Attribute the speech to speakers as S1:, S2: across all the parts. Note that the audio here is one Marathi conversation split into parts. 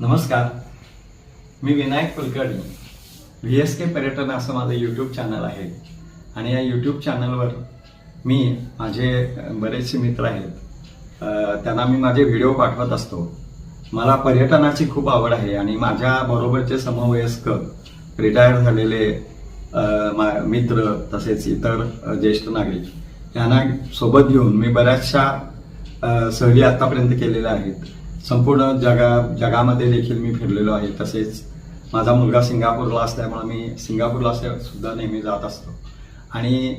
S1: नमस्कार. मी Vinayak Kulkarni V S K पर्यटन असं माझं यूट्यूब चॅनल आहे. आणि या यूट्यूब चॅनलवर मी माझे बरेचसे मित्र आहेत. त्यांना मी माझे व्हिडिओ पाठवत असतो. मला पर्यटनाची खूप आवड आहे आणि माझ्या बरोबरचे समवयस्क रिटायर झालेले मा- मित्र तसेच इतर ज्येष्ठ नागरिक यांना सोबत घेऊन मी बऱ्याचशा सहली आत्तापर्यंत केलेल्या आहेत. संपूर्ण जगा जगामध्ये देखील मी फिरलेलो आहे. तसेच माझा मुलगा सिंगापूरला असल्यामुळे मी सिंगापूरला से- सुद्धा नेहमी जात असतो. आणि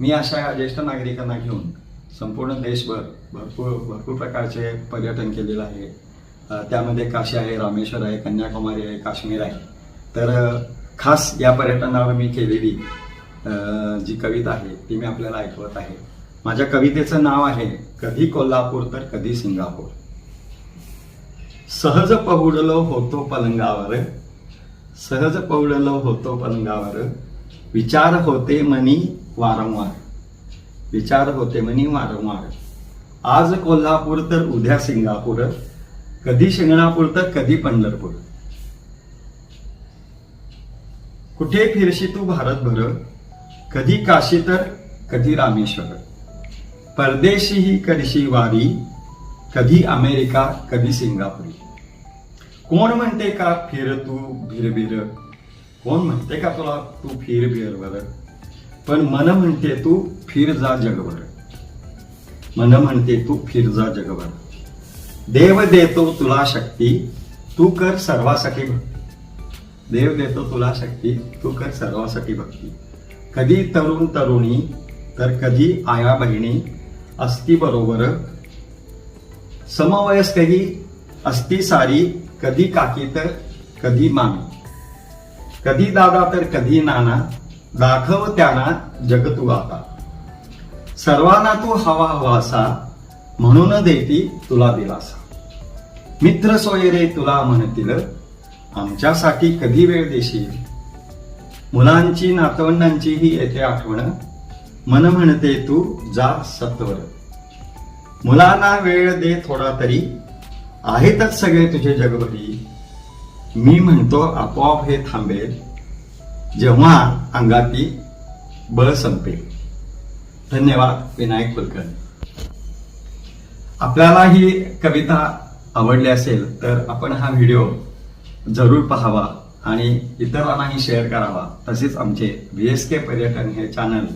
S1: मी अशा ज्येष्ठ नागरिकांना घेऊन संपूर्ण देशभर भरपूर भरपूर प्रकारचे पर्यटन केलेलं आहे. त्यामध्ये काशी आहे रामेश्वर आहे कन्याकुमारी आहे काश्मीर आहे. तर खास या पर्यटनावर मी केलेली जी कविता आहे ती मी आपल्याला ऐकवत आहे. माझ्या कवितेचं नाव आहे कधी कोल्हापूर तर कधी सिंगापूर. सहज पहुडलो होतो पलंगावर. सहज पहुडलो होतो पलंगावर. विचार होते मनी वारंवार. विचार होते मनी वारंवार. आज कोल्हापूर तर उद्या सिंगापूर. कधी शिंगणापूर तर कधी पंढरपूर. कुठे फिरशी तू भारतभर? कधी काशी तर कधी रामेश्वर. परदेशी ही करशी वारी. कधी अमेरिका कधी सिंगापुरी. कोण म्हणते का फिर तू भिरभिर? कोण म्हणते का तुला तू फिर भिर बर पण मन म्हणते तू फिर जा जगभर. मन म्हणते तू फिर जा जगभर. देव देतो तुला शक्ती तू कर सर्वासाठी भक्ती. देव देतो तुला शक्ती तू कर सर्वासाठी भक्ती. कधी तरुण तरुणी तर कधी आया बहिणी असती बरोबर समवयस्कही असती सारी कधी काकी तर कधी मामी. कधी दादा तर कधी नाना दाखव त्यांना जग तू आता सर्वांना तू हवा हवासा म्हणून देती तुला दिलासा. मित्र सोयरे तुला म्हणतील आमच्यासाठी कधी वेळ देशील? मुलांची नातवंडांचीही येते आठवण मन म्हणते तू जा सत्वर. मुलांना वेळ दे थोडा तरी. आहेतच सगळे तुझे जगभरी. मी म्हणतो आपोआप हे थांबेल जेव्हा अंगाती बळ संपेल. धन्यवाद विनायक कुलकर्णी. आपल्याला ही कविता आवडली असेल तर आपण हा व्हिडिओ जरूर पाहावा आणि इतरांनाही शेअर करावा. तसेच आमचे व्ही एस के पर्यटन हे चॅनल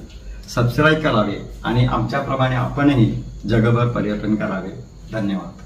S1: सबस्क्राईब करावे आणि आमच्याप्रमाणे आपणही जगभर पर्यटन करावे. धन्यवाद.